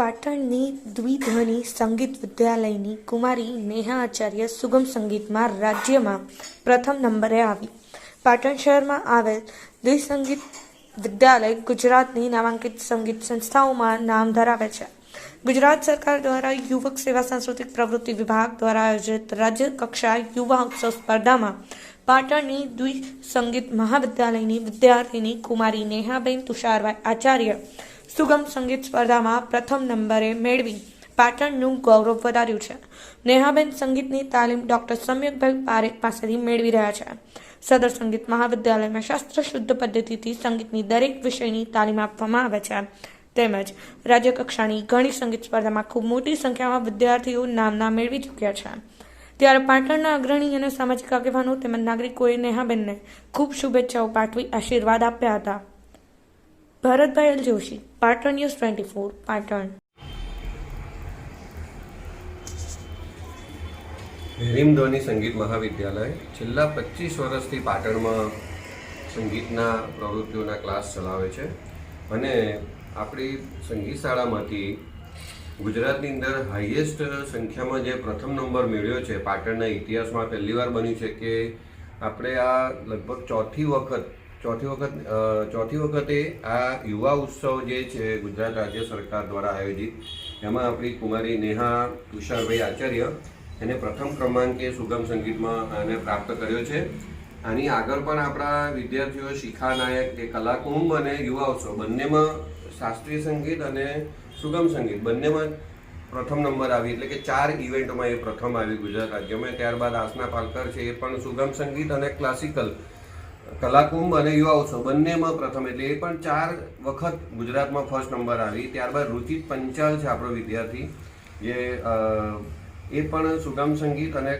ગુજરાતની દ્વિધ્વનિ સંગીત વિદ્યાલયની કુમારી નેહા આચાર્ય સુગમ સંગીતમાં રાજ્યમાં પ્રથમ નંબરે આવી. પાટણ શહેરમાં આવેલ દ્વિસંગીત વિદ્યાલય ગુજરાતની નામાંકિત સંગીત સંસ્થાઓમાં નામ ધરાવે છે. ગુજરાત સરકાર દ્વારા યુવક સેવા સાંસ્કૃતિક પ્રવૃત્તિ વિભાગ દ્વારા આયોજિત રાજ્ય કક્ષા યુવા ઉત્સવ સ્પર્ધામાં પાટણની દ્વિસંગીત મહાવિદ્યાલયની વિદ્યાર્થીની કુમારી નેહાબેન તુષારભાઈ આચાર્ય સુગમ સંગીત સ્પર્ધામાં પ્રથમ નંબરે મેળવી પાટણનું ગૌરવ વધાર્યું છે. નેહાબેન સંગીતની તાલીમ ડોક્ટર સમ્યકભાઈ પારેખ પાસેથી મેળવી રહ્યા છે. સદર સંગીત મહાવિદ્યાલયમાં શાસ્ત્ર શુદ્ધ પદ્ધતિથી સંગીતની દરેક વિષયની તાલીમ આપવામાં આવે છે. તેમજ રાજ્યકક્ષાની ઘણી સંગીત સ્પર્ધામાં ખૂબ મોટી સંખ્યામાં વિદ્યાર્થીઓ નામના મેળવી ચૂક્યા છે. ત્યારે પાટણના અગ્રણી અને સામાજિક આગેવાનો તેમજ નાગરિકોએ નેહાબેનને ખૂબ શુભેચ્છાઓ પાઠવી આશીર્વાદ આપ્યા હતા. Bharatbhai L Joshi Patan news twenty four Patan હેરીમધોની સંગીત મહાવિદ્યાલય છેલ્લા પચીસ વર્ષથી પાટણમાં સંગીતના પ્રવૃત્તિઓના ક્લાસ ચલાવે છે અને આપણી સંગીત શાળામાંથી ગુજરાતની અંદર હાઈએસ્ટ સંખ્યામાં જે પ્રથમ નંબર મેળવ્યો છે પાટણના ઇતિહાસમાં પહેલીવાર બન્યું છે કે આપણે આ લગભગ ચોથી વખત ચોથી વખત ચોથી વખતે આ યુવા ઉત્સવ જે છે ગુજરાત રાજ્ય સરકાર દ્વારા આયોજિત, એમાં આપણી કુમારી નેહા તુષારભાઈ આચાર્ય એને પ્રથમ ક્રમાંકે સુગમ સંગીતમાં આને પ્રાપ્ત કર્યો છે. આની આગળ પણ આપણા વિદ્યાર્થીઓ શિખા નાયક કે કલાકુંભ અને યુવા ઉત્સવ બંનેમાં શાસ્ત્રીય સંગીત અને સુગમ સંગીત બંનેમાં પ્રથમ નંબર આવી, એટલે કે ચાર ઇવેન્ટમાં એ પ્રથમ આવી ગુજરાત રાજ્યમાં. ત્યારબાદ આસના પાલકર છે એ પણ સુગમ સંગીત અને ક્લાસિકલ કલાકુંભ અને યુવા ઉત્સવ બંનેમાં પ્રથમ એટલે એ પણ ચાર વખત ગુજરાતમાં ફર્સ્ટ નંબર આવી. ત્યારબાદ રુચિત પંચાલ છે આપણો વિદ્યાર્થી, જે એ પણ સુગમ સંગીત અને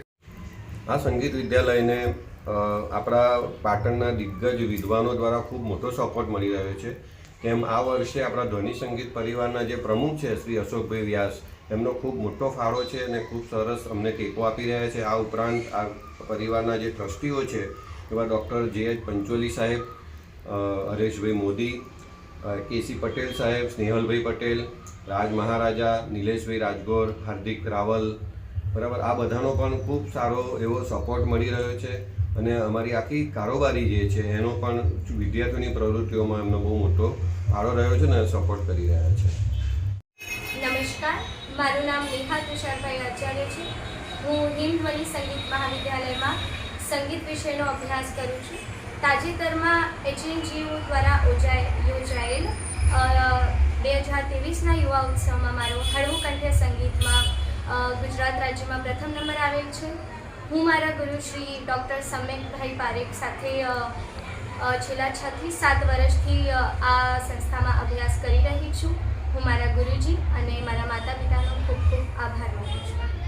આ સંગીત વિદ્યાલયને આપણા પાટણના દિગ્ગજ વિદ્વાનો દ્વારા ખૂબ મોટો સપોર્ટ મળી રહ્યો છે. તેમ આ વર્ષે આપણા ધ્વનિ સંગીત પરિવારના જે પ્રમુખ છે શ્રી અશોકભાઈ વ્યાસ, એમનો ખૂબ મોટો ફાળો છે અને ખૂબ સરસ અમને ટેકો આપી રહ્યા છે. આ ઉપરાંત આ પરિવારના જે ટ્રસ્ટીઓ છે એવા ડૉક્ટર જે એચ પંચોલી સાહેબ હરેશભાઈ મોદી કેસી પટેલ સાહેબ સ્નેહલભાઈ પટેલ રાજ મહારાજા નિલેશભાઈ રાજગોર હાર્દિક રાવલ બરાબર આ બધાનો પણ ખૂબ સારો એવો સપોર્ટ મળી રહ્યો છે અને અમારી આખી કારોબારી જે છે એનો પણ વિદ્યાર્થીઓની પ્રવૃત્તિઓમાં એમનો બહુ મોટો ફાળો રહ્યો છે ને સપોર્ટ કરી રહ્યા છે. નમસ્કાર, મારું નામ નેહા તુષારભાઈ આચાર્ય છે. હું હિમધ્વની સંગીત મહાવિદ્યાલયમાં સંગીત વિષયનો અભ્યાસ કરું છું. તાજેતરમાં એચએનજીયુ દ્વારા યોજાય યોજાયેલ બે હજાર ત્રેવીસના યુવા ઉત્સવમાં મારો હળવું કંઠ્ય સંગીતમાં ગુજરાત રાજ્યમાં પ્રથમ નંબર આવેલ છે. હું મારા ગુરુ શ્રી ડૉક્ટર સમ્યકભાઈ પારેખ સાથે છેલ્લા છ થી સાત વર્ષથી આ સંસ્થામાં અભ્યાસ કરી રહી છું. હું મારા ગુરુજી અને મારા માતા પિતાનો ખૂબ ખૂબ આભાર માનું છું.